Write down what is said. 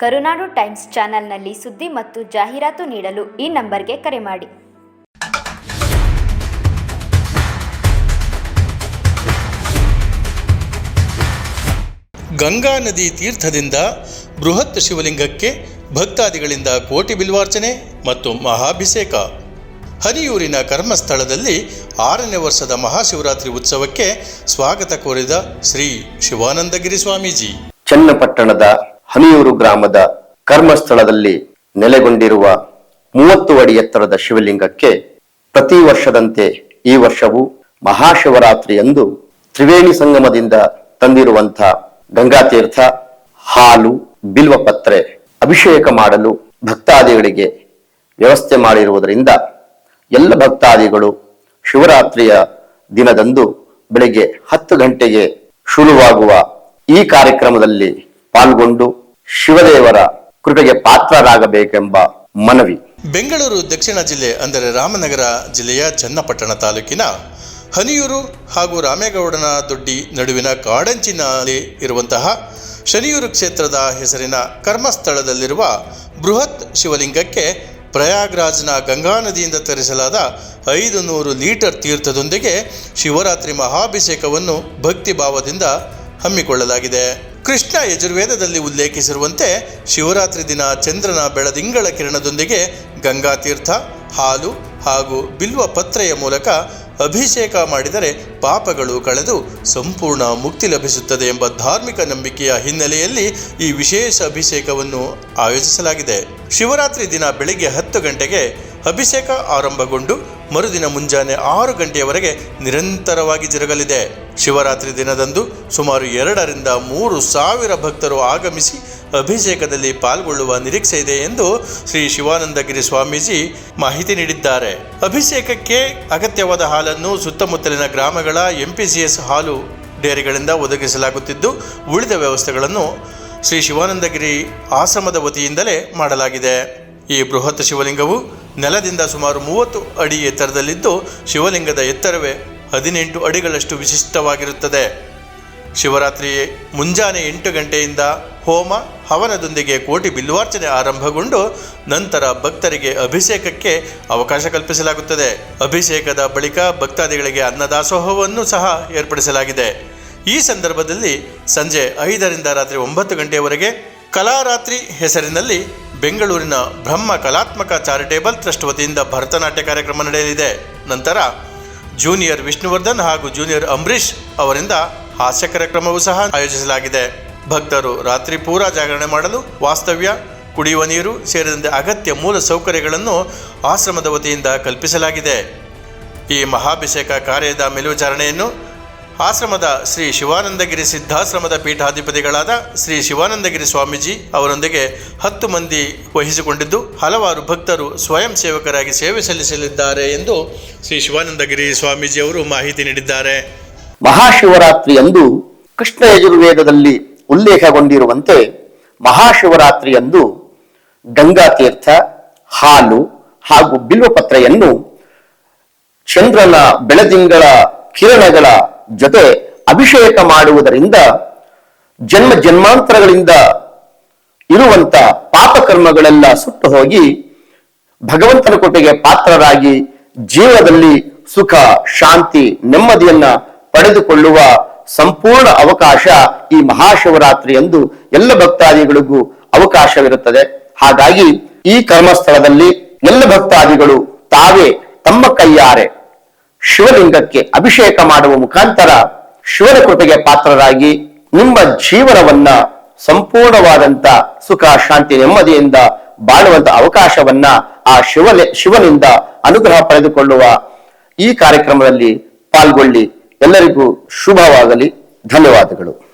ಕರುನಾಡು times ಚಾನೆಲ್ನಲ್ಲಿ ಸುದ್ದಿ ಮತ್ತು ಜಾಹೀರಾತು ನೀಡಲು ಈ ನಂಬರ್ಗೆ ಕರೆ ಮಾಡಿ. ಗಂಗಾ ನದಿ ತೀರ್ಥದಿಂದ ಬೃಹತ್ ಶಿವಲಿಂಗಕ್ಕೆ ಭಕ್ತಾದಿಗಳಿಂದ ಕೋಟಿ ಬಿಲ್ವಾರ್ಚನೆ ಮತ್ತು ಮಹಾಭಿಷೇಕ. ಹರಿಯೂರಿನ ಕರ್ಮಸ್ಥಳದಲ್ಲಿ ಆರನೇ ವರ್ಷದ ಮಹಾಶಿವರಾತ್ರಿ ಉತ್ಸವಕ್ಕೆ ಸ್ವಾಗತ ಕೋರಿದ ಶ್ರೀ ಶಿವಾನಂದಗಿರಿ ಸ್ವಾಮೀಜಿ. ಚನ್ನಪಟ್ಟಣದ ಹನಿಯೂರು ಗ್ರಾಮದ ಕರ್ಮಸ್ಥಳದಲ್ಲಿ ನೆಲೆಗೊಂಡಿರುವ ಮೂವತ್ತು ಅಡಿ ಎತ್ತರದ ಶಿವಲಿಂಗಕ್ಕೆ ಪ್ರತಿ ವರ್ಷದಂತೆ ಈ ವರ್ಷವೂ ಮಹಾಶಿವರಾತ್ರಿಯಂದು ತ್ರಿವೇಣಿ ಸಂಗಮದಿಂದ ತಂದಿರುವಂಥ ಗಂಗಾತೀರ್ಥ, ಹಾಲು, ಬಿಲ್ವಪತ್ರೆ ಅಭಿಷೇಕ ಮಾಡಲು ಭಕ್ತಾದಿಗಳಿಗೆ ವ್ಯವಸ್ಥೆ ಮಾಡಿರುವುದರಿಂದ ಎಲ್ಲ ಭಕ್ತಾದಿಗಳು ಶಿವರಾತ್ರಿಯ ದಿನದಂದು ಬೆಳಗ್ಗೆ ಹತ್ತು ಗಂಟೆಗೆ ಶುರುವಾಗುವ ಈ ಕಾರ್ಯಕ್ರಮದಲ್ಲಿ ಪಾಲ್ಗೊಂಡು ಶಿವದೇವರ ಕೃಪೆಗೆ ಪಾತ್ರರಾಗಬೇಕೆಂಬ ಮನವಿ. ಬೆಂಗಳೂರು ದಕ್ಷಿಣ ಜಿಲ್ಲೆ, ಅಂದರೆ ರಾಮನಗರ ಜಿಲ್ಲೆಯ ಚನ್ನಪಟ್ಟಣ ತಾಲೂಕಿನ ಹನಿಯೂರು ಹಾಗೂ ರಾಮೇಗೌಡನ ದೊಡ್ಡಿ ನಡುವಿನ ಕಾಡಂಚಿನಲ್ಲಿ ಇರುವಂತಹ ಶನಿಯೂರು ಕ್ಷೇತ್ರದ ಹೆಸರಿನ ಕರ್ಮಸ್ಥಳದಲ್ಲಿರುವ ಬೃಹತ್ ಶಿವಲಿಂಗಕ್ಕೆ ಪ್ರಯಾಗ್ರಾಜ್ನ ಗಂಗಾ ನದಿಯಿಂದ ತರಿಸಲಾದ ಐದು ನೂರು ಲೀಟರ್ ತೀರ್ಥದೊಂದಿಗೆ ಶಿವರಾತ್ರಿ ಮಹಾಭಿಷೇಕವನ್ನು ಭಕ್ತಿ ಭಾವದಿಂದ ಹಮ್ಮಿಕೊಳ್ಳಲಾಗಿದೆ. ಕೃಷ್ಣ ಯಜುರ್ವೇದದಲ್ಲಿ ಉಲ್ಲೇಖಿಸಿರುವಂತೆ ಶಿವರಾತ್ರಿ ದಿನ ಚಂದ್ರನ ಬೆಳದಿಂಗಳ ಕಿರಣದೊಂದಿಗೆ ಗಂಗಾ ತೀರ್ಥ ಹಾಲು ಹಾಗೂ ಬಿಲ್ವ ಪತ್ರೆಯ ಮೂಲಕ ಅಭಿಷೇಕ ಮಾಡಿದರೆ ಪಾಪಗಳು ಕಳೆದು ಸಂಪೂರ್ಣ ಮುಕ್ತಿ ಲಭಿಸುತ್ತದೆ ಎಂಬ ಧಾರ್ಮಿಕ ನಂಬಿಕೆಯ ಹಿನ್ನೆಲೆಯಲ್ಲಿ ಈ ವಿಶೇಷ ಅಭಿಷೇಕವನ್ನು ಆಯೋಜಿಸಲಾಗಿದೆ. ಶಿವರಾತ್ರಿ ದಿನ ಬೆಳಿಗ್ಗೆ ಹತ್ತು ಗಂಟೆಗೆ ಅಭಿಷೇಕ ಆರಂಭಗೊಂಡು ಮರುದಿನ ಮುಂಜಾನೆ ಆರು ಗಂಟೆಯವರೆಗೆ ನಿರಂತರವಾಗಿ ಜರುಗಲಿದೆ. ಶಿವರಾತ್ರಿ ದಿನದಂದು ಸುಮಾರು ಎರಡರಿಂದ ಮೂರು ಸಾವಿರ ಭಕ್ತರು ಆಗಮಿಸಿ ಅಭಿಷೇಕದಲ್ಲಿ ಪಾಲ್ಗೊಳ್ಳುವ ನಿರೀಕ್ಷೆ ಇದೆ ಎಂದು ಶ್ರೀ ಶಿವಾನಂದಗಿರಿ ಸ್ವಾಮೀಜಿ ಮಾಹಿತಿ ನೀಡಿದ್ದಾರೆ. ಅಭಿಷೇಕಕ್ಕೆ ಅಗತ್ಯವಾದ ಹಾಲನ್ನು ಸುತ್ತಮುತ್ತಲಿನ ಗ್ರಾಮಗಳ ಎಂಪಿಸಿಎಸ್ ಹಾಲು ಡೇರಿಗಳಿಂದ ಒದಗಿಸಲಾಗುತ್ತಿದ್ದು, ಉಳಿದ ವ್ಯವಸ್ಥೆಗಳನ್ನು ಶ್ರೀ ಶಿವಾನಂದಗಿರಿ ಆಶ್ರಮದ ವತಿಯಿಂದಲೇ ಮಾಡಲಾಗಿದೆ. ಈ ಬೃಹತ್ ಶಿವಲಿಂಗವು ನೆಲದಿಂದ ಸುಮಾರು ಮೂವತ್ತು ಅಡಿ ಎತ್ತರದಲ್ಲಿದ್ದು ಶಿವಲಿಂಗದ ಎತ್ತರವೇ ಹದಿನೆಂಟು ಅಡಿಗಳಷ್ಟು ವಿಶಿಷ್ಟವಾಗಿರುತ್ತದೆ. ಶಿವರಾತ್ರಿ ಮುಂಜಾನೆ ಎಂಟು ಗಂಟೆಯಿಂದ ಹೋಮ ಹವನದೊಂದಿಗೆ ಕೋಟಿ ಬಿಲ್ವಾರ್ಚನೆ ಆರಂಭಗೊಂಡು ನಂತರ ಭಕ್ತರಿಗೆ ಅಭಿಷೇಕಕ್ಕೆ ಅವಕಾಶ ಕಲ್ಪಿಸಲಾಗುತ್ತದೆ. ಅಭಿಷೇಕದ ಬಳಿಕ ಭಕ್ತಾದಿಗಳಿಗೆ ಅನ್ನದಾಸೋಹವನ್ನು ಸಹ ಏರ್ಪಡಿಸಲಾಗಿದೆ. ಈ ಸಂದರ್ಭದಲ್ಲಿ ಸಂಜೆ ಐದರಿಂದ ರಾತ್ರಿ ಒಂಬತ್ತು ಗಂಟೆಯವರೆಗೆ ಕಲಾರಾತ್ರಿ ಹೆಸರಿನಲ್ಲಿ ಬೆಂಗಳೂರಿನ ಬ್ರಹ್ಮ ಕಲಾತ್ಮಕ ಚಾರಿಟೇಬಲ್ ಟ್ರಸ್ಟ್ ವತಿಯಿಂದ ಭರತನಾಟ್ಯ ಕಾರ್ಯಕ್ರಮ ನಡೆಯಲಿದೆ. ನಂತರ ಜೂನಿಯರ್ ವಿಷ್ಣುವರ್ಧನ್ ಹಾಗೂ ಜೂನಿಯರ್ ಅಂಬರೀಷ್ ಅವರಿಂದ ಹಾಸ್ಯ ಕಾರ್ಯಕ್ರಮವೂ ಸಹ ಆಯೋಜಿಸಲಾಗಿದೆ. ಭಕ್ತರು ರಾತ್ರಿ ಪೂರಾ ಜಾಗರಣೆ ಮಾಡಲು ವಾಸ್ತವ್ಯ, ಕುಡಿಯುವ ನೀರು ಸೇರಿದಂತೆ ಅಗತ್ಯ ಮೂಲ ಸೌಕರ್ಯಗಳನ್ನು ಆಶ್ರಮದ ವತಿಯಿಂದ ಕಲ್ಪಿಸಲಾಗಿದೆ. ಈ ಮಹಾಭಿಷೇಕ ಕಾರ್ಯದ ಮೇಲ್ವಿಚಾರಣೆಯನ್ನು ಆಶ್ರಮದ ಶ್ರೀ ಶಿವಾನಂದಗಿರಿ ಸಿದ್ಧಾಶ್ರಮದ ಪೀಠಾಧಿಪತಿಗಳಾದ ಶ್ರೀ ಶಿವಾನಂದಗಿರಿ ಸ್ವಾಮೀಜಿ ಅವರೊಂದಿಗೆ ಹತ್ತು ಮಂದಿ ವಹಿಸಿಕೊಂಡಿದ್ದು ಹಲವಾರು ಭಕ್ತರು ಸ್ವಯಂ ಸೇವಕರಾಗಿ ಸೇವೆ ಸಲ್ಲಿಸಲಿದ್ದಾರೆ ಎಂದು ಶ್ರೀ ಶಿವಾನಂದಗಿರಿ ಸ್ವಾಮೀಜಿ ಅವರು ಮಾಹಿತಿ ನೀಡಿದ್ದಾರೆ. ಮಹಾಶಿವರಾತ್ರಿಯಂದು ಕೃಷ್ಣ ಯಜುರ್ವೇದದಲ್ಲಿ ಉಲ್ಲೇಖಗೊಂಡಿರುವಂತೆ ಮಹಾಶಿವರಾತ್ರಿಯಂದು ಗಂಗಾ ತೀರ್ಥ, ಹಾಲು ಹಾಗೂ ಬಿಲ್ವಪತ್ರೆಯನ್ನು ಚಂದ್ರನ ಬೆಳದಿಂಗಳ ಕಿರಣಗಳ ಜೊತೆ ಅಭಿಷೇಕ ಮಾಡುವುದರಿಂದ ಜನ್ಮ ಜನ್ಮಾಂತರಗಳಿಂದ ಇರುವಂತ ಪಾಪಕರ್ಮಗಳೆಲ್ಲ ಸುಟ್ಟು ಹೋಗಿ ಭಗವಂತನ ಕೊಟ್ಟಿಗೆ ಪಾತ್ರರಾಗಿ ಜೀವನದಲ್ಲಿ ಸುಖ, ಶಾಂತಿ, ನೆಮ್ಮದಿಯನ್ನ ಪಡೆದುಕೊಳ್ಳುವ ಸಂಪೂರ್ಣ ಅವಕಾಶ ಈ ಮಹಾಶಿವರಾತ್ರಿ ಎಂದು ಎಲ್ಲ ಭಕ್ತಾದಿಗಳಿಗೂ ಅವಕಾಶವಿರುತ್ತದೆ. ಹಾಗಾಗಿ ಈ ಕರ್ಮಸ್ಥಳದಲ್ಲಿ ಎಲ್ಲ ಭಕ್ತಾದಿಗಳು ತಾವೇ ತಮ್ಮ ಕೈಯಾರೆ ಶಿವಲಿಂಗಕ್ಕೆ ಅಭಿಷೇಕ ಮಾಡುವ ಮುಖಾಂತರ ಶಿವನ ಕೃಪೆಗೆ ಪಾತ್ರರಾಗಿ ನಿಮ್ಮ ಜೀವನವನ್ನ ಸಂಪೂರ್ಣವಾದಂತ ಸುಖ, ಶಾಂತಿ, ನೆಮ್ಮದಿಯಿಂದ ಬಾಳುವಂತ ಅವಕಾಶವನ್ನ ಆ ಶಿವನೆ ಶಿವನಿಂದ ಅನುಗ್ರಹ ಪಡೆದುಕೊಳ್ಳುವ ಈ ಕಾರ್ಯಕ್ರಮದಲ್ಲಿ ಪಾಲ್ಗೊಳ್ಳಿ. ಎಲ್ಲರಿಗೂ ಶುಭವಾಗಲಿ. ಧನ್ಯವಾದಗಳು.